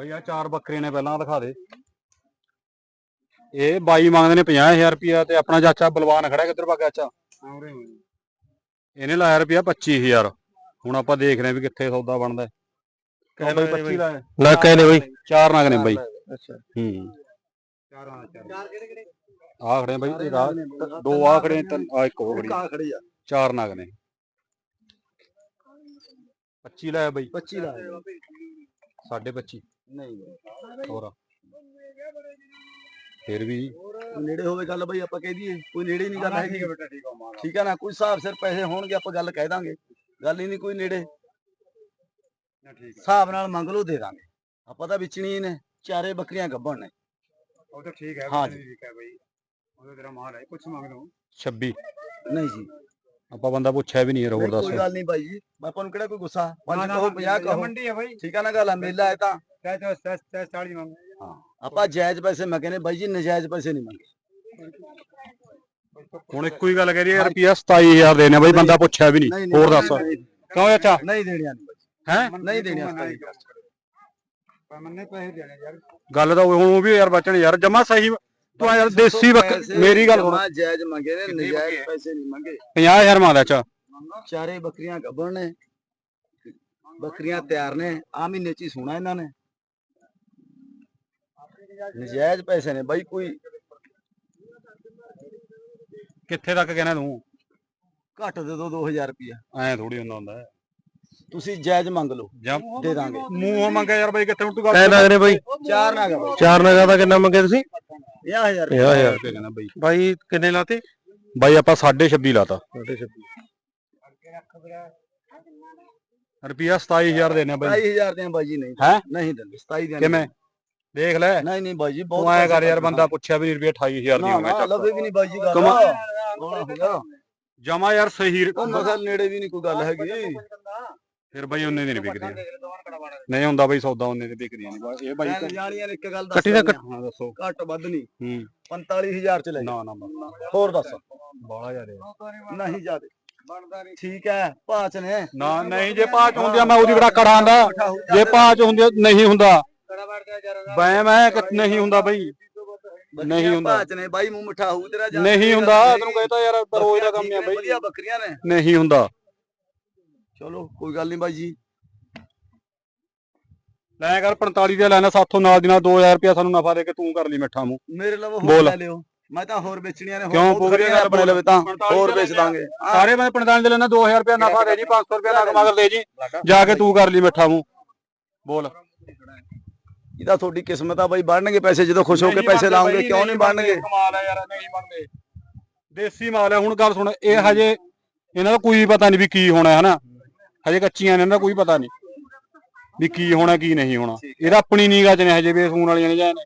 ਬਈ ਆ ਚਾਰ ਬੱਕਰੀਆਂ ਨੇ ਪਹਿਲਾਂ ਦਿਖਾ ਦੇ। ਇਹ ਬਾਈ ਮੰਗਦੇ ਨੇ 50000 ਰੁਪਿਆ ਤੇ ਆਪਣਾ ਚਾਚਾ ਬਲਵਾਨ ਖੜਾ ਕਿੱਧਰ ਭਾ ਚਾਚਾ? ਇਹਨੇ ਲਾਇਆ ਰੁਪਿਆ 25000 ਹੁਣ ਆਪਾਂ ਦੇਖ ਰਹੇ ਹਾਂ ਵੀ ਕਿੱਥੇ ਸੌਦਾ ਬਣਦਾ। ਹੈ ਕਿਉਂ ਬਈ। 25 ਲਾਇਆ। ਨਾ ਕਹੇ ਨੇ ਬਈ। ਚਾਰ ਨਗ ਨੇ ਬਈ। ਅੱਛਾ। ਹੂੰ। ਚਾਰ ਕਿਹੜੇ ਕਿਹੜੇ? ਆ ਖੜੇ ਆ ਬਈ ਇਹ ਰਾਹ ਦੋ ਆ ਖੜੇ ਤਿੰਨ ਆ ਇੱਕ ਹੋ ਖੜੀ ਕਾ ਖੜੀ ਆ। ਚਾਰ ਨਗ ਨੇ। 25 ਲਾਇਆ ਬਈ। 25 ਲਾ ਸਾਢੇ 25 ਨਹੀਂ। ਹੋਰ। ਫਿਰ ਵੀ। ਨੇੜੇ ਹੋਵੇ ਗੱਲ ਬਈ ਆਪਾਂ ਕਹਿ ਦਈਏ। ਕੋਈ ਨੇੜੇ ਨਹੀਂ ਗੱਲ ਹੈਗੀ। ਠੀਕ ਹੈ ਨਾ? ਕੋਈ ਹਿਸਾਬ ਸਿਰ ਪੈਸੇ ਹੋਣਗੇ ਆਪਾਂ ਗੱਲ ਕਹਿ ਦਾਂਗੇ। ਗੱਲ ਹੀ ਨਹੀਂ ਕੋਈ ਨੇੜੇ। ਹਿਸਾਬ ਨਾਲ ਮੰਗ ਲਓ ਦੇ ਦਾਂਗੇ। ਆਪਾਂ ਤਾਂ ਵਿਚਣੀ ਨੇ। ਚਾਰੇ ਬੱਕਰੀਆਂ ਗੱਭਣ ਨੇ। ਉਹ ਤਾਂ ਠੀਕ ਹੈ ਹਾਂ ਜੀ। ਠੀਕ ਹੈ ਬਈ। ਉਹ ਤੇਰਾ ਮਾਲ ਹੈ ਕੁਝ ਮੰਗ ਲਓ। 26 ਨਹੀਂ ਜੀ। ਆਪਾਂ ਬੰਦਾ ਪੁੱਛਿਆ ਵੀ ਨਹੀਂ ਹੋਰ ਦੱਸ ਕੋਈ ਗੱਲ ਨਹੀਂ ਬਾਈ ਜੀ। ਆਪਾਂ ਨੂੰ ਕਿਹੜਾ ਕੋਈ ਗੁੱਸਾ? ਪੰਜ ਨਾ, ਨਾ, ਕਹੋ 50 ਕਹੋ। ਮੰਡੀ ਹੈ ਬਈ। ਠੀਕ ਹੈ ਨਾ ਗੱਲ ਆ ਮੇਲਾ ਹੈ ਤਾਂ। ਚਾਹੇ ਚਾਹੇ ਚਾਹੇ- ਚਾਹੇ 40 ਮੰਗ ਆਪਾਂ ਜਾਇਜ਼ ਪੈਸੇ ਮੰਗੇ ਨੇ ਬਾਈ ਜੀ ਨਜਾਇਜ਼ ਪੈਸੇ ਨਹੀਂ ਮੰਗੇ। ਹੁਣ ਇੱਕੋ ਹੀ ਗੱਲ ਕਹਿ ਰਹੀ ਹੈ ਰੁਪਿਆ 27000 ਦੇਣੇ ਆ ਬਈ ਬੰਦਾ ਪੁੱਛਿਆ ਵੀ ਨਹੀਂ, ਹੋਰ ਦੱਸ। ਨਹੀਂ, ਕਿਉਂ ਚਾਚਾ ਨਹੀਂ ਦੇਣੀਆਂ ਨਹੀਂ ਹੈ? ਨਹੀਂ ਦੇਣੀਆਂ ਮੰਨੇ ਪੈਸੇ ਦੇਣੇ ਯਾਰ। ਗੱਲ ਤਾਂ ਹੁਣ ਉਹ ਵੀ ਯਾਰ ਬਚਣ ਯਾਰ ਜਮਾ ਸਹੀ ਤੂੰ ਆ ਯਾਰ ਦੇਸੀ ਬੱਕ ਪੈਸੇ ਮੇਰੀ ਗੱਲ ਸੁਣ। ਜਮਾਂ ਜਾਇਜ਼ ਮੰਗੇ ਨੇ ਨਜਾਇਜ਼ ਮੰਗੇ? ਪੈਸੇ ਨਹੀਂ ਮੰਗੇ। 50000 ਮੰਗਦਾ ਚਾ ਚਾਰੇ ਬੱਕਰੀਆਂ ਗੱਭਣ ਨੇ ਬੱਕਰੀਆਂ ਤਿਆਰ ਨੇ ਆ ਮਹੀਨੇ ਚ ਹੀ ਸੋਣਾ ਇਹਨਾਂ ਨੇ। ਨਜਾਇਜ਼ ਪੈਸੇ ਨੇ ਬਾਈ ਕੋਈ। ਕਿੱਥੇ ਤੱਕ ਕਹਿਣਾ ਤੂੰ? ਘੱਟ ਦੇ ਦੋ 2000 ਰੁਪਇਆ ਐ ਥੋੜੀ ਹੁੰਦਾ ਹੁੰਦਾ ਹੈ। ਤੁਸੀਂ ਜਾਇਜ਼ ਮੰਗ ਲਓ ਜਾਂ ਦੇ ਦਾਂਗੇ। ਮੂੰਹੋਂ ਮੰਗਿਆ ਯਾਰ ਬਈ? ਕਿੱਥੇ ਹੁਣ ਤੂੰ ਗੱਲ ਨਗ ਨੇ ਬਾਈ? ਚਾਰ ਨਾ ਗਾ ਚਾਰ ਨਗਾਂ ਦਾ ਕਿੰਨਾ ਮੰਗੇ ਤੁਸੀਂ? 50000 50000 ਰੁਪਏ ਕਹਿੰਦਾ ਬਈ? ਬਾਈ ਕਿੰਨੇ ਲਾਤੇ? ਬਾਈ ਆਪਾਂ 26.5 ਲਾਤਾ। ਰੁਪਿਆ 27000 ਦੇਣੇ ਬਾਈ। 27000 ਦੇ ਬਾਈ ਜੀ ਨਹੀਂ। ਹੈਂ? ਨਹੀਂ ਦਿੰਦੇ 27 ਦੇ ਕਿਵੇਂ? ਦੇਖ ਲੈ। ਨਹੀਂ ਨਹੀਂ ਬਾਈ ਜੀ ਬਹੁਤ ਤੂੰ ਐ ਕਰ ਯਾਰ ਬੰਦਾ ਪੁੱਛਿਆ ਵੀ ਰੁਪਿਆ 28000 ਦੀ ਨਾ ਹੋ ਗਿਆ ਨਾ ਚੱਕ। ਲਵੇ ਵੀ ਨਹੀਂ ਬਾਈ ਜੀ ਗੱਲ। ਕਮਾ- ਜਮਾ ਯਾਰ ਸਹੀ ਮਸਲ ਨੇੜੇ ਵੀ ਨਹੀਂ ਕੋਈ ਗੱਲ ਹੈਗੀ। ਫਿਰ ਬਾਈ ਉਹਨੇ ਦੀ ਨਹੀਂ ਵਿਕਦੀਆਂ ਨਹੀਂ ਹੁੰਦਾ ਬਾਈ ਸੌਦਾ ਉਹਨੇ ਦੀ ਵਿਕਦੀਆਂ ਨਹੀਂ। ਬਾਈ ਇਹ ਬਾਈ ਜਾਣੀਆਂ ਇੱਕ ਗੱਲ ਦੱਸ ਕੱਟੀ ਨਾ ਦਿੰਦੇ ਹਾਂ ਦੱਸੋ। ਘੱਟ ਵੱਧ ਨਹੀਂ। ਹੂੰ। 45000 ਚ ਲੈ। ਨਾ ਨਾ। ਹੋਰ ਦੱਸ। ਬਾਲਾ ਯਾਰ ਨਹੀਂ ਜਾਦੇ ਠੀਕ ਹੈ ਭਾਚ ਨੇ। ਨਾ ਨਹੀਂ ਜੇ ਪਾਚ ਹੁੰਦੀਆਂ ਮੈਂ ਉਹਦੀ ਬੜਾ ਕੜਾ ਆਂਦਾ ਜੇ ਪਾਚ ਹੁੰਦੀ ਨਹੀਂ ਹੁੰਦਾ। ਬੈ ਮੈਂ ਕਿ ਨਹੀਂ ਹੁੰਦਾ ਬਈ। ਨਹੀਂ ਹੁੰਦਾ। ਭਾਚ ਨੇ ਬਾਈ ਮੂੰਹ ਮਿੱਠਾ ਹੋਊ ਤੇਰਾ ਜਾਣ ਨਹੀਂ ਦੀ ਹੁੰਦਾ। ਤੈਨੂੰ ਕਹਿੰਦਾ ਯਾਰ ਰੋਜ਼ ਦਾ ਕੰਮ ਨੇ, ਬਈ। ਵਧੀਆ ਬੱਕਰੀਆਂ ਨੇ। ਨਹੀਂ ਹੁੰਦਾ। ਚਲੋ ਕੋਈ ਗੱਲ ਨਹੀਂ ਬਾਈ ਜੀ। ਲੈ ਕਰ 45 ਦੇ ਲੈਣਾ ਸਾਥੋਂ ਨਾਲ ਦੀ ਨਾਲ 2000 ਰੁਪਇਆ ਸਾਨੂੰ ਨਫਾ ਦੇ ਕੇ ਤੂੰ ਕਰ ਲਈ ਮਿੱਠਾ ਮੂੰਹ। ਮੇਰੇ ਲਈ ਹੋਰ ਬੋਲ। ਲੈ ਲਿਓ। ਮੈਂ ਤਾਂ ਹੋਰ ਵੇਚਣੀਆਂ ਨੇ ਹੋਰ ਕਿਉਂ? ਬਹੁਤ ਪੂਰੀ ਗੱਲ ਆਪਣੇ ਲਵੇ ਤਾਂ। 45 ਹੋਰ ਵੇਚ ਦਾਂਗੇ। ਹਾਂ, ਸਾਰੇ ਮੈਂ 45 ਦੇ ਲੈਣਾ 2000 ਰੁਪਇਆ ਨਫਾ ਦੇ ਜੀ 500 ਰੁਪਇਆ ਨਗ ਮਗਰ ਦੇ ਜੀ। ਜਾ ਕੇ ਤੂੰ ਕਰ ਲਈ ਮਿੱਠਾ ਮੂੰਹ। ਬੋਲ। ਇਹਦਾ ਤੁਹਾਡੀ ਕਿਸਮਤ ਆ ਬਾਈ ਬਣਨਗੇ ਪੈਸੇ ਜਦੋਂ ਖੁਸ਼ ਹੋ ਕੇ ਪੈਸੇ ਲਾਉਂਗੇ ਕਿਉਂ ਨਹੀਂ ਬਣਨਗੇ? ਕਮਾਲ ਹੈ ਯਾਰ ਨਹੀਂ ਬਣਦੇ। ਦੇਸੀ ਮਾਲ ਹੈ ਹੁਣ ਗੱਲ ਸੁਣ ਇਹ ਹਜੇ ਇਹਨਾਂ ਦਾ ਕੋਈ ਪਤਾ ਨਹੀਂ ਵੀ ਕੀ ਹੋਣਾ ਹੈ ਹਨਾ? ਹਜੇ ਕੱਚੀਆਂ ਨੇ ਇਹਨਾਂ ਦਾ ਕੋਈ ਪਤਾ ਨਹੀਂ ਵੀ ਕੀ ਹੋਣਾ ਕੀ ਨਹੀਂ ਹੋਣਾ। ਇਹਦਾ ਆਪਣੀ ਨਿਗਾਹ ਚ ਨੇ ਹਜੇ ਵੀ ਸੂਣ ਵਾਲੀਆਂ ਨੇ ਜਾਂ ਨੇ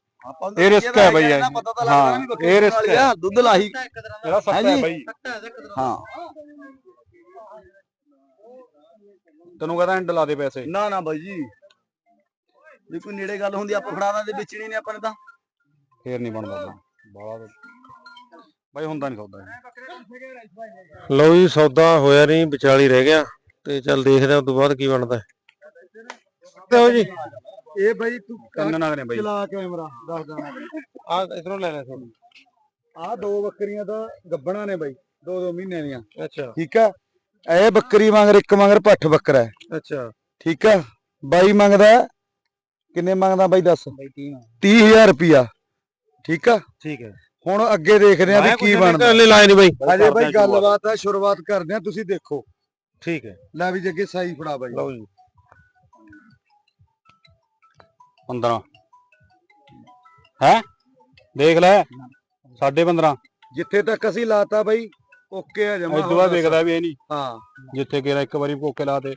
ਇਹ risk ਹੈ ਬਈ ਹਾਂ, ਇਹ ਵਾਲੀ ਆ, ਦੁੱਧ ਲਾਹੀ। ਇਹਦਾ ਸੱਤਾ ਹੈ। ਬਾਈ। ਹਾਂ। ਤੈਨੂੰ ਕਹਦਾ ਐਂਡ ਲਾ ਦੇ ਪੈਸੇ। ਨਾ ਨਾ ਬਾਈ ਜੀ। ਜੇ ਕੋਈ ਨੇੜੇ ਗੱਲ ਹੁੰਦੀ ਆਪਾਂ ਫੜਾ ਦਾਂਦੇ ਵੇਚਣੀ ਨੇ ਆਪਾਂ ਨੇ ਤਾਂ। ਫੇਰ ਨਹੀਂ ਬਣਦਾ ਬਾਲਾ ਬਾਈ ਹੁੰਦਾ ਨਹੀਂ ਸੌਦਾ। ਲਓ ਜੀ ਸੌਦਾ ਹੋਇਆ ਨਹੀਂ ਵਿਚਾਲੀ ਰਹਿ ਗਿਆ। ਤੇ ਚੱਲ ਦੇਖਦੇ ਹਾਂ ਉਸ ਤੋਂ ਬਾਅਦ ਕੀ ਬਣਦਾ। ਤੇ ਜੀ। ਇਹ ਬਈ ਤੂੰ ਨਗ ਨੇ ਬਾਈ। ਚਲਾ ਕੈਮਰਾ ਦੱਸ ਦਾਂ। ਆ ਇਧਰੋਂ ਲੈ ਲੈ ਤੁਹਾਨੂੰ ਆ ਦੋ ਬੱਕਰੀਆਂ ਤਾਂ ਗੱਬਣਾ ਨੇ ਬਈ ਦੋ ਦੋ ਮਹੀਨੇ ਦੀਆਂ। ਅੱਛਾ। ਠੀਕ ਆ? ਇਹ ਬੱਕਰੀ ਮੰਗਰ ਇੱਕ ਮੰਗਰ ਪੱਠ ਬੱਕਰਾ ਹੈ। ਅੱਛਾ। ਠੀਕ ਆ? ਬਾਈ ਮੰਗਦਾ ਕਿੰਨੇ ਮੰਗਦਾ ਬਾਈ ਦੱਸ? ਬਈ ਕੀ 30000 ਰੁਪਿਆ ਠੀਕ ਆ? ਠੀਕ ਹੈ। ਹੁਣ ਅੱਗੇ ਦੇਖਦੇ ਆ ਵੀ ਕੀ ਬਣਦਾ। ਲਾਏ ਨਹੀਂ ਬਾਈ। ਹਜੇ ਬਈ ਗੱਲਬਾਤ ਹੈ ਸ਼ੁਰੂਆਤ ਕਰਦੇ ਆ ਤੁਸੀਂ ਦੇਖੋ। ਠੀਕ ਹੈ। ਲੈ ਵੀ ਜੱਗੇ ਸਾਈ ਫੜਾ ਬਾਈ। ਲਓ ਜੀ। 15 ਹੈ? ਦੇਖ ਲੈ। ਸਾਢੇ 15 ਜਿੱਥੇ ਤੱਕ ਅਸੀਂ ਲਾਤਾ ਬਾਈ ਓਕੇ ਆ ਜਮਾ। ਤੋਂ ਬਾਅਦ ਦੇਖਦਾ ਵੀ ਇਹ ਨਹੀਂ। ਹਾਂ। ਜਿੱਥੇ ਕਿਹੜਾ ਇੱਕ ਵਾਰੀ ਕੋਕੇ ਲਾ ਦੇ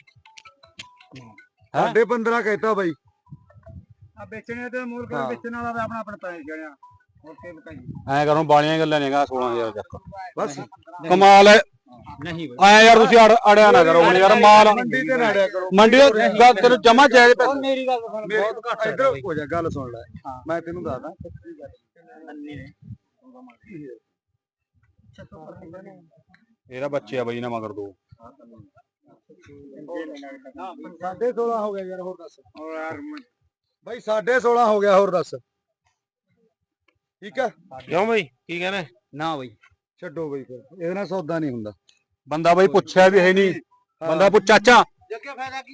ਸਾਡੇ 15 ਕਹਿਤਾ ਬਾਈ। ਆ ਵੇਚਣੇ ਤੇ ਮੂਲ ਹਾਂ। ਕੇ ਵੇਚਣ ਵਾਲਾ ਵੀ ਆਪਣਾ ਆਪਣਾ ਪੈਸੇ ਜਿਹੜਿਆ ਹੋਰ ਕੀ ਬਕਾਈ ਐਂ ਕਰੋ ਬਾਲੀਆਂ ਗੱਲਾਂ ਨੇਗਾ 16000 ਚੱਕ। ਬਸ। ਕਮਾਲ ਹੈ ਨਹੀਂ ਐ ਯਾਰ ਤੁਸੀਂ ਅੜ- ਅੜਿਆ ਨਾ ਕਰੋ ਹੁਣ ਯਾਰ ਮਾਲ ਮੰਡੀ ਤੇ ਨਾ ਅੜਿਆ ਕਰੋ। ਮੰਡੀ ਦਾ ਗੱਲ ਤੈਨੂੰ ਜਮਾ ਜਾਇਜ਼ ਪੈਸੇ ਮੇਰੀ ਗੱਲ ਸੁਣ ਮੇਰੀ- ਬਹੁਤ ਘੱਟ ਇੱਧਰ ਹੋ ਜਾ ਗੱਲ ਸੁਣ ਲੈ। ਮੈਂ ਤੈਨੂੰ ਦੱਸਦਾ। ਇਹਦਾ ਬੱਚੇ ਆ ਬਈ ਨਾ ਮਗਰ ਦੋ। ਸਾਡੇ 16 ਹੋ ਗਿਆ ਯਾਰ ਹੋਰ ਦੱਸ। ਔਰ ਯਾਰ ਬਾਈ 16.5 ਹੋ ਗਿਆ ਹੋਰ ਦੱਸ। ਠੀਕ ਆ? ਕਿਉਂ ਬਈ? ਕੀ ਕਹਿੰਦੇ? ਨਾ ਬਈ। ਛੱਡੋ ਬਈ ਫਿਰ ਇਹਦੇ ਨਾਲ ਸੌਦਾ ਨਹੀਂ ਹੁੰਦਾ। ਬੰਦਾ ਬਈ ਪੁੱਛਿਆ ਵੀ ਹੈ ਨਹੀਂ। ਬੰਦਾ ਪੁੱਛ ਚਾਚਾ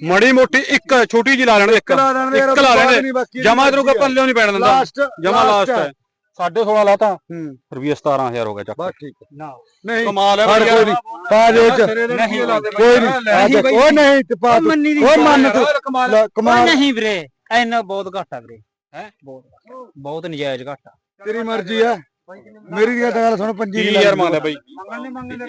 ਮੜੀ ਮੋਟੀ ਇੱਕ ਛੋਟੀ ਜੀ ਲਾ ਲੈਣ ਇੱਕ। ਲਾ ਇੱਕ ਲਾ ਲੈਣ ਜਮਾ ਇਧਰੋਂ ਕੋ ਪੱਲਿਓ ਨਹੀਂ ਪੈਣ ਦਿੰਦਾ। ਜਮਾ ਲਾਸਟ ਹੈ। 16.5 ਲਾਤਾ ਹੂੰ। ਰੁਪਏ 17000 ਹੋ ਗਿਆ ਚੱਕ। ਬਸ ਠੀਕ ਹੈ। ਨਾ। ਨਹੀਂ। ਕਮਾਲ ਹੈ ਬਈ ਕੋਈ ਨਹੀਂ। ਪਾ ਦੇ ਉਹ ਚ ਨਹੀਂ ਕੋਈ ਨਹੀਂ। ਉਹ ਨਹੀਂ ਤੇ ਪਾ ਉਹ ਮੰਨ ਤੂੰ। ਲੈ, ਕਮਾਲ। ਨਹੀਂ ਵੀਰੇ। ਇੰਨਾ ਬਹੁਤ ਘੱਟ ਵੀਰੇ ਹੈਂ? ਬਹੁਤ ਬਹੁਤ ਨਜਾਇਜ਼ ਘੱਟ ਤੇਰੀ ਮਰਜ਼ੀ ਆ। ਮੇਰੀ ਦੀ ਗੱਲ ਸੁਣ ਪੰਜੀ ਦੀ 30000 ਮੰਗਦਾ ਬਈ?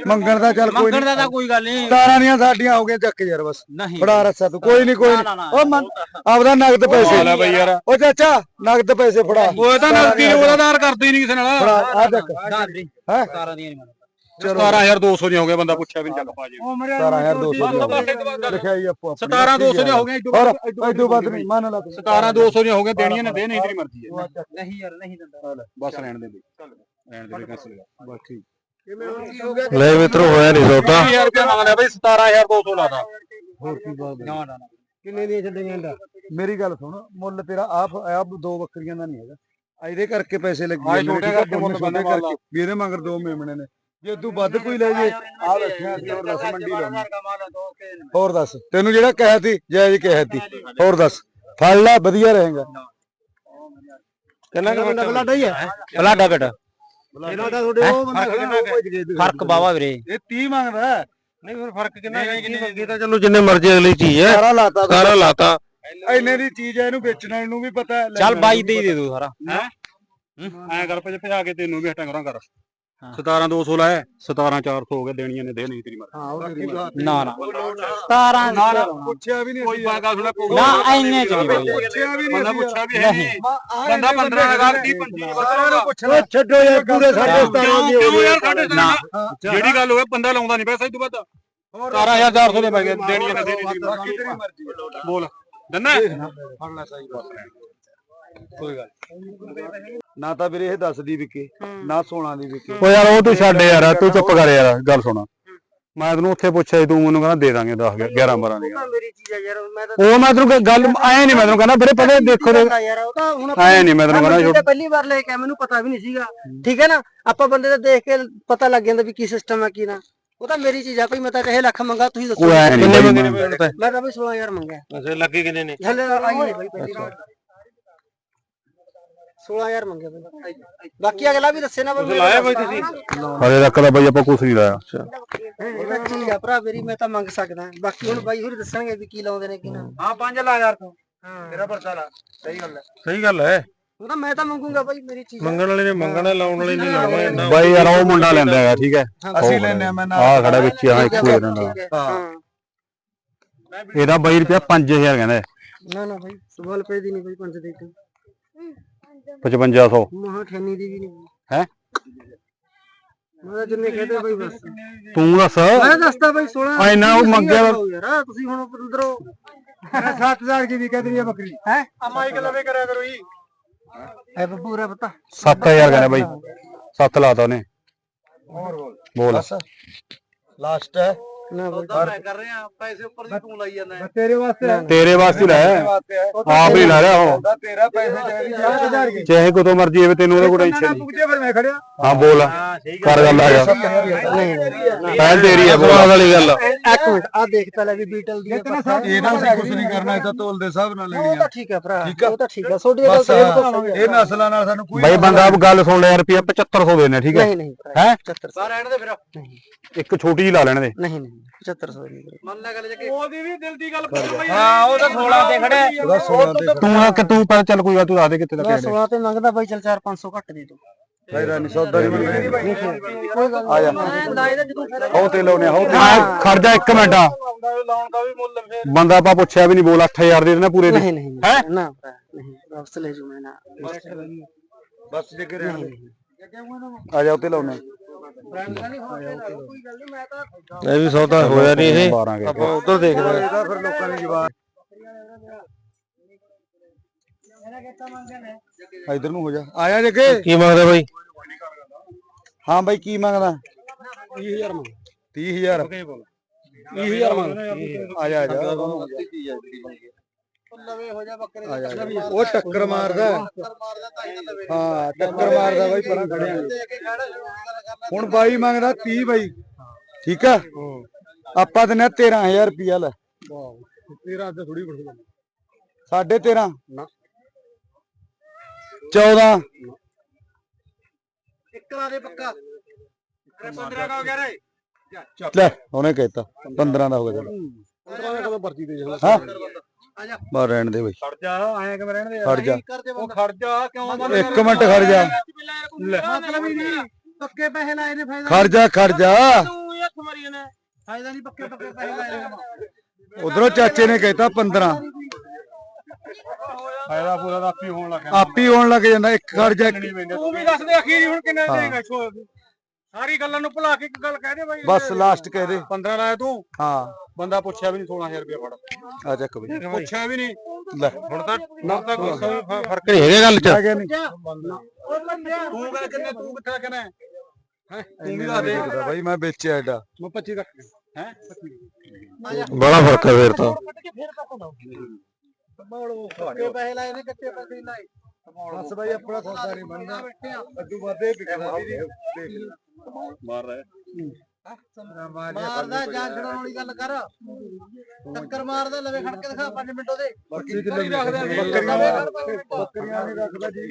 ਮੰਗਣ ਦਾ ਚੱਲ ਕੋਈ ਮੰਗਣ ਦਾ ਤਾਂ ਕੋਈ ਗੱਲ ਨਹੀਂ। ਤਾਰਾਂ ਦੀਆਂ ਸਾਡੀਆਂ ਹੋ ਗਈਆਂ ਚੱਕ ਯਾਰ ਬਸ। ਨਹੀਂ। ਫੜਾ ਰੱਸਾ ਤੂੰ। ਕੋਈ ਨਹੀਂ ਕੋਈ। ਉਹ ਮੰਨ ਆਪਦਾ ਨਗਦ ਪੈਸੇ। ਹੈ ਬਈ ਯਾਰ। ਉਹ ਚਾਚਾ ਨਗਦ ਪੈਸੇ ਫੜਾ। ਉਹ ਤਾਂ ਨਕਦੀ ਉਹਦਾ ਆਧਾਰ ਕਰਦੇ ਨਹੀਂ ਕਿਸੇ ਨਾਲ। ਫੜਾ ਆ ਵੀਰੇ ਹੈਂ? ਸਾਰਾਂ ਦੀਆਂ ਨਹੀਂ 17200 ਦੀਆਂ ਹੋ ਗਿਆ ਬੰਦਾ ਪੁੱਛਿਆ ਵੀ ਨਹੀਂ ਚੱਲ ਪਾ ਜੀ ਉਹ ਮੇਰੇ 17200 ਦੀ ਲਿਖਾਈ ਆਪੋ ਆਪਣੀ। 17200 ਦੀਆਂ ਹੋ ਗਈਆਂ ਇਦੋਂ ਹੋਰ ਬਾਅਦ- ਇਦੋਂ ਵੱਧ ਨਹੀਂ ਮੰਨ ਲਾ ਤੂੰ। 17200 ਦੀਆਂ ਹੋ ਗਈਆਂ ਦੇਣੀਆਂ ਨੇ ਦੇ ਨਹੀਂ ਤੇਰੀ ਮਰਜ਼ੀ ਹੈ। ਨਹੀਂ ਯਾਰ ਨਹੀਂ ਦਿੰਦਾ। ਬਸ ਰਹਿਣ ਦੇ ਰਹਿਣ ਦੇ ਕੈਂਸਲ ਕਰ ਬਸ ਠੀਕ। ਲੈ ਮਿੱਤਰੋ ਹੋਇਆ ਨਹੀਂ ਸੌਦਾ। 20000 ਰੁਪਏ ਮੰਗਦਾ ਬਈ 17200 ਲਾਦਾ ਹੋਰ ਕੀ ਬਾਤ ਹੈ? ਨਾ ਨਾ ਨਾ। ਕਿੰਨੇ ਦੀਆਂ ਛੱਡੀਆਂ ਦਾ ਮੇਰੀ ਗੱਲ ਸੁਣ ਮੁੱਲ ਤੇਰਾ ਆਪ ਆਪ ਦੋ ਬੱਕਰੀਆਂ ਦਾ ਨਹੀਂ ਹੈਗਾ। ਆ ਇਹਦੇ ਕਰਕੇ ਪੈਸੇ ਲੱਗੇ ਛੋਟੇ? ਕਰਕੇ ਮੁੱਲ। ਕਰਕੇ। ਇਹਦੇ ਮਗਰ ਦੋ ਮੇਮਣੇ ਨੇ। ਜੇ ਤੂੰ ਵੱਧ ਕੋਈ ਲੈ ਜੇ ਆ ਬੈਠਿਆ ਸੀ ਹੋਰ ਦੱਸ ਮੰਡੀ ਲਾਉਣੀ ਹੋਰ ਦੱਸ ਤੈਨੂੰ ਜਿਹੜਾ ਕਹਿਆ ਸੀ ਜਾਇਜ਼ ਕਹਿਆ ਸੀ ਹੋਰ ਦੱਸ ਫੜ ਲੈ ਵਧੀਆ ਰਹੇਗਾ। ਕਿੰਨਾ ਕੁ ਬੱਚਾ ਬਈ? ਹੀ ਹੈ? ਬਲਾਡਾ ਬੇਟਾ। ਇਹਨਾਂ ਦਾ ਤੁਹਾਡੇ ਉਹ ਬੰਦਾ ਫ਼ਰਕ ਖੜਾ। ਫ਼ਰਕ ਬਾਵਾ ਵੀਰੇ। ਇਹ 30 ਮੰਗਦਾ ਹੈ। ਨਹੀਂ ਫਿਰ ਫ਼ਰਕ ਕਿੰਨਾ ਕੀ ਮੰਗੀ ਤਾਂ ਚਲੋ ਜਿੰਨੇ ਮਰਜ਼ੀ ਅਗਲੀ ਚੀਜ਼ ਹੈ। ਸਾਰਾ ਲਾਤਾ ਸਾਰਾ ਲਾਤਾ। ਇੰਨੇ ਦੀ ਚੀਜ਼ ਹੈ ਇਹਨੂੰ ਵੇਚਣ ਵਾਲੇ ਨੂੰ ਵੀ ਪਤਾ ਹੈ ਚੱਲ 22 ਤੇ ਹੀ ਦੇ ਦੋ ਸਾਰਾ। ਐਂ ਕਰ ਭਜੇ ਭਜਾ ਕੇ ਤੈਨੂੰ ਵੀ ਹਟਾਂ ਕਰਾਂ ਕਰ ਹਾਂ। 17200 ਲਾਇਆ 17400 ਹੋ ਗਿਆ ਦੇਣੀਆਂ ਨੇ ਦੇ ਨਹੀਂ ਤੇਰੀ ਮਰਜ਼ੀ। ਹਾਂ ਉਹ ਤੇਰੀ ਨਾ ਨਾ। 17 ਨਾ ਨਾ ਪੁੱਛਿਆ ਵੀ ਨਹੀਂ ਕੋਈ ਗੱਲ ਸੁਣਾ ਪਊ ਨਾ ਇੰਨੇ ਚ ਨਹੀਂ ਪੁੱਛਿਆ ਵੀ ਨਹੀਂ ਬੰਦਾ ਪੁੱਛਿਆ ਵੀ ਹੈ ਨਹੀਂ। ਬੰਦਾ 15 ਗੱਲ ਦੀ 25 ਸਾਰਿਆਂ ਨੂੰ ਪੁੱਛਣਾ ਛੱਡੋ ਯਾਰ ਪੂਰੇ ਸਾਡੇ ਕਿਉਂ ਕਿਉਂ ਯਾਰ ਸਾਡੇ ਨਾ। ਜਿਹੜੀ ਗੱਲ ਹੋਵੇ ਬੰਦਾ ਲਾਉਂਦਾ ਨਹੀਂ ਪੈਸਾ ਇਦੋਂ ਵੱਧ। 17400 ਦੇ ਪੈ ਗਏ ਦੇਣੀਆਂ ਨੇ ਦੇ ਬਾਕੀ ਤੇਰੀ ਮਰਜ਼ੀ ਬੋਲ। ਦੰਨਾ। ਕੋਈ ਗੱਲ ਨਾ ਤਾਂ ਵੀਰੇ ਇਹ ਦੱਸਦੀ ਵਿਕੇ ਨਾ 16 ਦੀ ਵਿਕੇ ਓ ਯਾਰ ਉਹ ਤੂੰ ਛੱਡ ਯਾਰ ਤੂੰ ਚੁੱਪ ਕਰ ਯਾਰ ਗੱਲ ਸੁਣ। ਮੈਂ ਤੈਨੂੰ ਉੱਥੇ ਪੁੱਛਿਆ ਸੀ ਤੂੰ ਮੈਨੂੰ ਕਹਿੰਦਾ ਦੇ ਦਾਂਗੇ 10 11 12 ਦੀ ਮੇਰੀ ਚੀਜ਼ ਹੈ ਯਾਰ ਮੈਂ ਤਾਂ ਉਹ ਮੈਂ ਤੈਨੂੰ ਗੱਲ ਐ ਨਹੀਂ ਮੈਂ ਤੈਨੂੰ ਕਹਿੰਦਾ ਵੀਰੇ ਪਹਿਲੇ ਦੇਖੋ ਤੇ ਪਤਾ ਯਾਰ ਉਹ ਤਾਂ ਹੁਣ ਐ ਨਹੀਂ ਮੈਂ ਤੈਨੂੰ ਕਹਿੰਦਾ ਪਹਿਲੀ ਵਾਰ ਲੈ ਕੇ ਆਇਆ, ਮੈਨੂੰ ਪਤਾ ਵੀ ਨਹੀਂ ਸੀਗਾ। ਠੀਕ ਹੈ ਨਾ? ਆਪਾਂ ਬੰਦੇ ਦਾ ਦੇਖ ਕੇ ਪਤਾ ਲੱਗ ਜਾਂਦਾ ਵੀ ਕੀ ਸਿਸਟਮ ਹੈ ਕੀ ਨਾ। ਉਹ ਤਾਂ ਮੇਰੀ ਚੀਜ਼ ਆ ਕੋਈ ਮੈਂ ਤਾਂ ਕਹੇ ਲੱਖ ਮੰਗਾ ਤੁਸੀਂ ਦੱਸੋ। ਉਹ ਐ ਨਹੀਂ ਕਿੰਨੇ ਬਈ ਮੰਗੇ ਨੇ ਮੈਂ- ਤਾਂ ਬਈ 16000 ਮੰਗਿਆ ਅੱਛਾ ਲੱਗੇ ਕਿੰਨੇ ਨੇ ਹਲੇ ਆਈ ਨਹੀਂ ਬਈ ਪਹਿਲੀ ਵਾਰ। 16000 ਮੰਗਿਆ ਬਈ ਬਾਕੀ ਅਗਲਾ ਵੀ ਦੱਸੇ ਨਾ ਬਈ ਲਾਇਆ ਬਈ ਤੁਸੀਂ? ਹਲੇ ਤੱਕ ਤਾਂ ਬਈ ਆਪਾਂ ਕੁਝ ਨਹੀਂ ਲਾਇਆ। ਇਹ ਤਾਂ ਚੀਜ਼ ਆ ਭਰਾ ਮੇਰੀ ਮੈਂ ਤਾਂ ਮੰਗ ਸਕਦਾ। ਬਾਕੀ ਹੁਣ ਬਾਈ ਹੋਰ ਦੱਸਣਗੇ ਵੀ ਕੀ ਲਾਉਂਦੇ ਨੇ ਕੀ ਨਾ। ਹਾਂ 5 ਲਾ ਯਾਰ ਤੂੰ। ਤੇਰਾ ਪਰਚਾ ਲਾ। ਸਹੀ ਗੱਲ ਹੈ ਸਹੀ ਗੱਲ ਹੈ ਉਹ ਤਾਂ ਮੈਂ ਤਾਂ ਮੰਗੂਗਾ ਬਾਈ ਮੇਰੀ ਚੀਜ਼। ਮੰਗਣ ਵਾਲੇ ਨੇ ਮੰਗਣਾ ਲਾਉਣ ਵਾਲੇ ਨੇ ਲਾਉਣਾ। ਇੰਨਾ ਬਾਈ ਯਾਰ ਉਹ ਮੁੰਡਾ ਲੈਂਦਾ ਹੈਗਾ ਠੀਕ ਹੈ? ਅਸੀਂ ਲੈਨੇ ਆ ਮੈਂ ਨਾਲ ਆ ਖੜਾ ਵਿੱਚ ਆ ਇੱਕੋ ਰਹਿੰਦਾ ਠੀਕ ਹੈ, ਇਹਦਾ 22 ਰੁਪਿਆ 5000 ਕਹਿੰਦਾ। ਨਾ ਨਾ ਬਾਈ ਸਵਾਲ ਪੇ ਦੀ ਨਹੀਂ ਬਾਈ ਪੰਜ ਦੇ ਤੂੰ 5500 ਮਹਾ ਠੰਨੀ ਦੀ ਵੀ ਨਹੀਂ ਹੈਂ? ਮੈਂ ਤਾਂ ਜਿੰਨੇ ਕਹਤੇ ਬਾਈ ਬਸ। ਤੂੰ ਦੱਸ। ਮੈਂ ਦੱਸਦਾ ਬਾਈ 16 ਆ ਇੰਨਾ ਉਹ ਮੰਗਿਆ ਵਾ। ਯਾਰ। ਤੁਸੀਂ ਹੁਣ ਅੰਦਰੋਂ 7000 ਦੀ ਵਿਕੇ ਤੇਰੀ ਬੱਕਰੀ। ਹੈ? ਅਮਾਈ ਲਵੇ ਕਰਿਆ ਕਰੋ ਜੀ। ਐ ਬੱਬੂ ਰਾ ਪਤਾ। 7000 ਕਹਿੰਦਾ ਬਾਈ। 7 ਲਾਤਾ ਉਹਨੇ। ਹੋਰ ਬੋਲ। ਬੋਲ। ਲਾਸਟ ਹੈ। ਨਾ ਬਾਈ। ਮੈਂ ਕਰ ਰਿਹਾ ਪੈਸੇ ਉੱਪਰ ਦੀ ਤੂੰ ਲਾਈ ਜਾਂਦਾ। ਤੇਰੇ ਵਾਸਤੇ ਤੇਰੇ ਵਾਸਤੇ ਲਾਇਆ। ਵਾਸਤੇ ਹੈ। ਆਪ ਨਹੀਂ ਲਾ ਰਿਹਾ ਉਹ। ਉਹਦਾ ਤੇਰਾ ਪੈਸੇ ਚਾਹੀਦੇ 7000 ਕੀ ਚਾਹੇ ਕੋਤੋਂ ਮਰਜ਼ੀ ਹੋਵੇ ਤੈਨੂੰ ਉਹਦਾ ਕੋਈ ਟੈਨਸ਼ਨ ਨਹੀਂ ਪੁੱਜੇ ਫਿਰ ਮੈਂ ਖੜਿਆ। ਹਾਂ ਬੋਲ। ਕਰ ਗੱਲ ਆ ਜਾ। ਪਹਿਲ ਤੇਰੀ ਹੈ। ਬੋਲ। ਵਾਲੀ ਗੱਲ ਆ। ਇੱਕ ਮਿੰਟ ਆ ਦੇਖਤਾ ਲੈ ਵੀ ਬੀਟਲ ਦੀ ਆਪਾਂ ਇਹਨਾਂ ਨੇ ਕੁਝ ਨਹੀਂ ਕਰਨਾ ਇਹ ਤਾਂ ਤੋਲ ਦੇ ਹਿਸਾਬ ਨਾਲ ਲੈਣੀ ਉਹ ਆ ਤਾਂ ਠੀਕ ਹੈ ਭਰਾ ਠੀਕ ਆ। ਉਹ ਤਾਂ ਠੀਕ ਹੈ ਛੋਟੀ ਗੱਲ ਬਸ ਤਾਂ ਇਹ ਤਾਂ ਹੈ ਨਸਲਾਂ ਨਾਲ ਸਾਨੂੰ ਕੋਈ ਬਾਈ ਬੰਦਾ ਆਪ ਗੱਲ ਸੁਣ ਲੈ ਰੁਪਿਆ 7500 ਦੇਣੇ ਠੀਕ ਹੈ? ਨਹੀਂ ਨਹੀਂ ਭਰਾ ਹੈਂ? 7500 ਰਹਿਣ ਦੇ ਫਿਰ। ਇੱਕ ਛੋਟੀ ਜਿਹੀ ਲਾ ਲੈਣ ਦੇ। ਨਹੀਂ ਨਹੀਂ 7500 ਨਹੀਂ ਵੀਰੇ। ਮੰਨ ਲੈ ਗੱਲ ਜੇ ਉਹਦੀ ਵੀ ਦਿਲ ਦੀ ਗੱਲ ਕਰ ਬਈ। ਹਾਂ ਉਹ ਤਾਂ 16 ਤੇ ਖੜੇ ਉਹਦਾ 16 ਤੇ ਤੂੰ ਆ ਕਿ ਤੂੰ ਪਰ ਚੱਲ ਕੋਈ ਗੱਲ ਤੂੰ ਦੱਸ ਦੇ ਮੈਂ ਹੈ 16 ਤੇ ਮੰਗਦਾ ਬਾਈ ਚਲ 4 500 ਘੱਟ ਦੇ ਦੋ ਭਾਈ ਰਾਨੀ ਸੌਦਾ ਨਹੀਂ। ਬਣਦਾ ਕੋਈ ਗੱਲ ਆ ਜਾ। ਹੋ ਤੇ ਲਾਉਨੇ ਹੋ ਮੈਂ ਖੜ ਜਾ ਇੱਕ ਮਿੰਟ ਲਾਉਣ ਦਾ ਵੀ ਮੁੱਲ ਫੇਰ ਬੰਦਾ ਆਪਾਂ ਪੁੱਛਿਆ ਵੀ ਨਹੀਂ ਬੋਲ 8000 ਦੇ ਦੇਣਾ ਪੂਰੇ ਦੀ। ਹੈਂ? ਨਾ ਨਹੀਂ। ਵਾਪਸ ਲੈ ਜੂ ਮੈਂ ਨਾ। ਬਸ ਜੇ ਕਰੇ ਆ ਜਾ ਉੱਤੇ ਲਾਉਨੇ ਤਾਂ ਇਹ ਵੀ ਸੌਦਾ ਹੋਇਆ ਨਹੀਂ ਇਹ। 12 ਕੇ ਆਪਾਂ ਉਧਰ ਦੇਖਦੇ ਹਾਂ। ਇਹਦਾ ਫਿਰ ਲੋਕਾਂ ਦੀ ਜਵਾਬ। ਇਧਰ ਨੂੰ ਹੋ ਜਾ। ਆਇਆ ਜੱਗੇ। ਕੀ ਮੰਗਦਾ ਬਾਈ? ਹਾਂ ਬਾਈ ਕੀ ਮੰਗਦਾ? 30000 ਮੰਗ 30000 30000 ਮੰਗ ਆ ਜਾ ਆ ਜਾ। ਲਵੇ ਹੋ ਜਾ ਬੱਕਰੇ ਆ ਜਾ ਉਹ ਟੱਕਰ ਮਾਰਦਾ ਹੈ। ਮਾਰਦਾ ਤਾਂ ਹੀ ਲਵੇ ਹਾਂ ਟੱਕਰ ਮਾਰਦਾ ਬਾਈ ਪਰਾਂ ਖੜਿਆ। ਦੇ ਕੇ ਖੜਾ ਸ਼ੁਰੂ ਗੱਲ ਕਰਨਾ ਹੁਣ ਬਾਈ ਮੰਗਦਾ 30 ਬਾਈ। ਠੀਕ ਆ? ਆਪਾਂ ਦਿੰਨੇ 13000 ਰੁਪਿਆ ਲੈ। ਤੇਰਾ ਅੱਜ ਥੋੜੀ ਬੜੀ ਸਾਢੇ 13 14 ਇੱਕਲਾ ਦੇ ਪੱਕਾ। 15 ਦਾ ਹੋ ਗਿਆ ਰੇ। ਲੈ ਉਹਨੇ ਕਹਿਤਾ 15 ਦਾ ਹੋ ਗਿਆ ਚੱਲ। 15 ਦਾ ਕਦੋਂ ਪਰਚੀ ਦੇ ਜਾ ਹਾਂ। ਬਾ ਰਹਿਣ ਦੇ ਬਾਈ। ਖੜ ਜਾ ਆਏ ਕਿਵੇਂ ਰਹਿਣ ਦੇ ਖੜ ਜਾ। ਕਰਦੇ ਉਹ ਖੜ ਜਾ ਕਿਉਂ ਇੱਕ ਮਿੰਟ ਖੜ ਜਾ। ਮਤਲਬ ਹੀ ਨਹੀਂ। ਪੱਕੇ ਪੈਸੇ ਲਾਏ ਨੇ ਫਾਇਦਾ ਖੜ ਜਾ ਖੜ ਜਾ। ਫਾਇਦਾ ਨਹੀਂ ਪੱਕੇ ਪੱਕੇ ਪੈਸੇ ਲਾਏ ਨੇ। ਉਧਰੋਂ ਚਾਚੇ ਨੇ ਕਹਿਤਾ 15 ਫਾਇਦਾ ਪੂਰਾ ਦਾ ਆਪੀ ਹੋਣ ਲੱਗਾ ਆਪੀ ਹੋਣ ਲੱਗ ਜਾਂਦਾ। ਇੱਕ ਖੜ ਜਾ ਇੱਕ- ਤੂੰ ਵੀ ਦੱਸ ਦੇ ਅਖੀਰੀ ਹੁਣ ਕਿੰਨੇ। ਦੇਗਾ ਸਾਰੀ ਗੱਲਾਂ ਨੂੰ ਭੁਲਾ ਕੇ ਇੱਕ ਗੱਲ ਕਹਿ ਦੇ ਬਾਈ ਬਸ ਲਾਸਟ ਕਹਿ ਦੇ। 15 ਲਾਇਆ ਤੂੰ? ਹਾਂ। ਬੰਦਾ ਪੁੱਛਿਆ ਵੀ ਨਹੀਂ 16000 ਰੁਪਏ ਫੜ। ਆ ਚੱਕ ਬਈ। ਪੁੱਛਿਆ ਵੀ ਨਹੀਂ ਲੈ। ਹੁਣ ਤਾਂ ਨਾ ਤਾਂ ਕੋਈ ਫ਼ਰਕ ਨਹੀਂ ਹੈਗਾ ਗੱਲ 'ਚ। ਆ ਗਿਆ ਨਹੀਂ ਤੂੰ ਕਹਿ ਕਿੰਨੇ ਤੂੰ ਕਿੱਥੇ ਕਿੰਨੇ ਹੈ? ਤੂੰ ਵੀ ਦੱਸ ਦੇ। ਬਾਈ ਮੈਂ ਵੇਚਿਆ ਐਡਾ। ਮੈਂ 25 ਰੱਖ ਹੈ? ਬੜਾ ਫ਼ਰਕ ਹੈ ਫੇਰ ਤਾਂ। ਪੈਸੇ ਲਾਏ ਨੇ ਕੱਚੇ ਪੈਸੇ ਨਹੀਂ ਲਾਏ। ਬਸ ਬਾਈ ਆਪਣਾ ਸੌਦਾ ਨਹੀਂ ਬਣਦਾ ਅੱਡੂ ਵਾਦੇ ਵਿਕਦਾ ਮਾਰ ਰਿਹਾ। ਮਾਰਦਾ ਜਾਂ ਛਡਾਉਣ ਵਾਲੀ ਗੱਲ ਕਰ। ਟੱਕਰ ਮਾਰਦਾ ਲਵੇ ਖੜ ਕੇ ਦਿਖਾ 5 ਮਿੰਟ ਉਹਦੇ। 25 ਕਿਲੋ ਬੱਕਰੀਆਂ ਬੱਕਰੀਆਂ ਨਹੀਂ ਰੱਖਦਾ ਜੀ।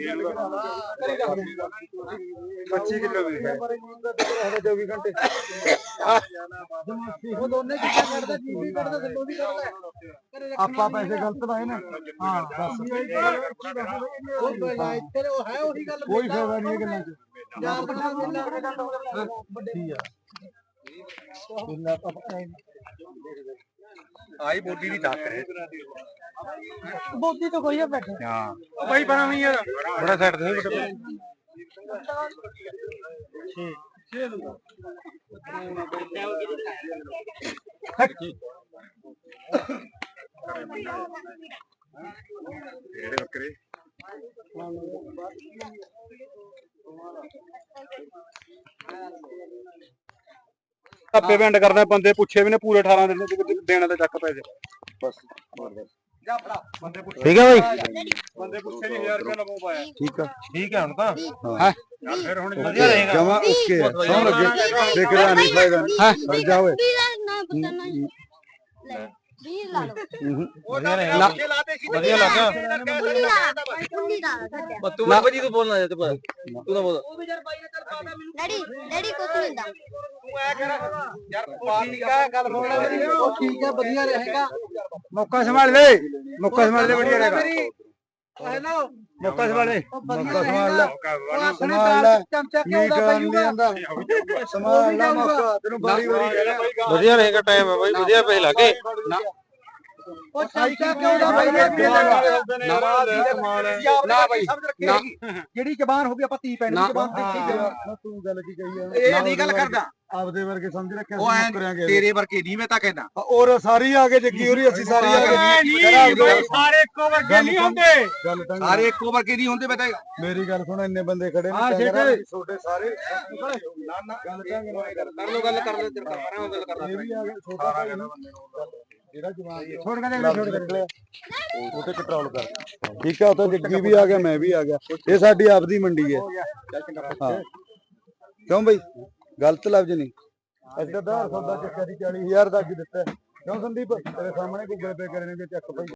25 ਕਿਲੋ ਵੀ ਹੈ। 24 ਘੰਟੇ। ਉਹ ਦੋਨੇ ਚੀਜ਼ਾਂ ਕੱਢਦਾ ਜੀ ਵੀ ਕੱਢਦਾ ਥੱਲੋਂ ਵੀ ਕੱਢਦਾ ਆਪਾਂ ਪੈਸੇ ਗਲਤ ਲਾਏ ਨੇ। ਹਾਂ ਬਸ ਉਹ ਇੱਥੇ ਉਹ ਹੈ ਉਹੀ ਗੱਲ ਕੋਈ ਫਾਇਦਾ ਨਹੀਂ ਇਹ ਗੱਲਾਂ 'ਚ। ਜਾਂ ਆਪਣਾ ਮੇਲਾ ਵੱਡੀ ਆ। ਆਈ ਬੋਡੀ ਦੀ ਦੱਸ ਰਹੇ ਬੋਦੀ ਤਾਂ ਕੋਈ ਆ ਬੈਠੇ। ਹਾਂ। ਬਾਈ ਬਣਾ ਨਹੀਂ ਯਾਰ। ਬੜਾ ਸਾਈਡ ਤੇ ਬੜਾ ਜਿਹੜੇ ਬੱਕਰੇ? ਆਪੇ ਵੰਡ ਕਰਦਾ ਬੰਦੇ ਪੁੱਛੇ ਵੀ ਨੇ ਪੂਰੇ 18 ਦਿਨ ਦੇ ਦੇਣ ਦੇ ਚੱਕ ਪੈਸੇ ਬਸ ਜਾ ਫੜਾ ਬੰਦੇ ਪੁੱਛੇ ਠੀਕ ਹੈ ਬਾਈ ਬੰਦੇ ਪੁੱਛੇ ਨਹੀਂ 1000 ਰੁਪਏ ਲਵਾਉ ਪਾਇਆ ਠੀਕ ਆ ਠੀਕ ਹੈ ਹੁਣ ਤਾਂ ਹਾਂ ਫਿਰ ਹੁਣ ਜਮਾ ਓਕੇ ਹੈ ਸੌ ਲੱਗੇ ਦੇਖਦਾ ਨਹੀਂ ਫਾਇਦਾ ਹਾਂ ਵਧੀਆ ਲੱਗਾ ਤੂੰ ਬਾਬਾ ਜੀ ਤੂੰ ਬੋਲਣਾ ਜਾ ਤੂੰ ਬੋਲ ਤੂੰ ਨਾ ਬੋਲ ਡੈਡੀ ਡੈਡੀ ਕੁਛ ਨਹੀਂ ਹੁੰਦਾ ਠੀਕ ਆ ਗੱਲ ਸੁਣ ਲੈ ਮੇਰੀ ਉਹ ਠੀਕ ਆ ਵਧੀਆ ਰਹੇਗਾ ਮੌਕਾ ਸੰਭਾਲ ਲੈ ਮੌਕਾ ਸੰਭਾਲ ਲੈ ਵਧੀਆ ਰਹੇਗਾ ਹੈਲੋ ਮੌਕਾ ਸੰਭਾਲ ਮੌਕਾ ਲੈ। ਲੈ। ਮੀਟ ਨਹੀਂ ਲੈ ਮੌਕਾ ਤੈਨੂੰ ਬਾਰੀ ਬਾਰੀ ਵਧੀਆ ਰਹੇਗਾ ਟਾਈਮ ਹੈ ਬਾਈ ਵਧੀਆ ਪੈਸੇ ਲੱਗੇ ਉਹ ਚਮਚਾ ਕਿਉਂ ਦਾ ਬਾਈ ਨਾ ਬਾਈ ਨਾ। ਜਿਹੜੀ ਜ਼ਬਾਨ ਹੋ ਗਈ ਆਪਾਂ ਤੀ ਪੈਣ ਦੀ ਜ਼ਬਾਨ ਤੇ ਇੱਥੇ ਹੀ ਨਾ ਤੂੰ ਗੱਲ ਕੀ ਕਹੀ ਆ? ਇਹ ਨਹੀਂ ਗੱਲ ਕਰਦਾ। ਆਪਦੇ ਵਰਗੇ ਸਮਝ ਰੱਖਿਆ ਉਹ ਐਂ ਕਰਾਂਗੇ ਤੇਰੇ ਵਰਗੇ ਨਹੀਂ ਮੈਂ ਤਾਂ ਕਹਿੰਦਾ। ਔਰ ਸਾਰੀ ਆ ਕੇ ਜੱਗੀ ਹੋਰੀ ਅਸੀਂ ਸਾਰੀ ਆ ਨਹੀਂ ਬਾਈ ਸਾਰੇ ਇੱਕੋ ਵਰਗੇ ਨਹੀਂ ਹੁੰਦੇ। ਸਾਰੇ ਇੱਕੋ ਵਰਗੇ ਨਹੀਂ ਹੁੰਦੇ ਬਤਾ ਮੇਰੀ ਗੱਲ ਸੁਣ ਇੰਨੇ ਬੰਦੇ ਖੜੇ ਨੇ ਛੋਟੇ ਸਾਰੇ। ਨਾ ਨਾ। ਗੱਲ ਢੰਗ ਨਾਲ ਕਰ ਕਰ ਲੋ ਗੱਲ ਕਰ ਲੋ ਤੇਰੇ ਪਰਾਂ ਗੱਲ ਕਰ ਇਹ ਵੀ ਆ ਗਿਆ ਛੋਟਾ ਭਾਈ ਨਾ। ਜਿਹੜਾ ਜਵਾਨ ਛੋੜ ਕੇ ਛੋੜ ਕੇ ਨਿਕਲਿਆ ਉਹ ਤੇ ਕੰਟਰੋਲ ਕਰ। ਠੀਕ ਆ ਉਹ ਤਾਂ ਜੱਗੀ ਵੀ ਆ ਗਿਆ ਮੈਂ ਵੀ ਆ ਗਿਆ। ਇਹ ਸਾਡੀ ਆਪਦੀ ਮੰਡੀ ਹੈ। ਹਾਂ ਕਿਉਂ ਬਈ? ਗਲਤ ਲਫ਼ਜ਼ ਨਹੀਂ। ਅੱਧਾ ਦਾ ਸੌਦਾ ਚੱਕਾ ਦੀ 40000 ਦਾ ਅੱਜ ਦਿੱਤਾ। ਹੈ। ਕਿਉਂ ਸੰਦੀਪ? ਤੇਰੇ ਸਾਹਮਣੇ ਗੂਗਲ ਪੇ ਕਰਨੇ ਦੇ ਚੱਕ ਭਾਈ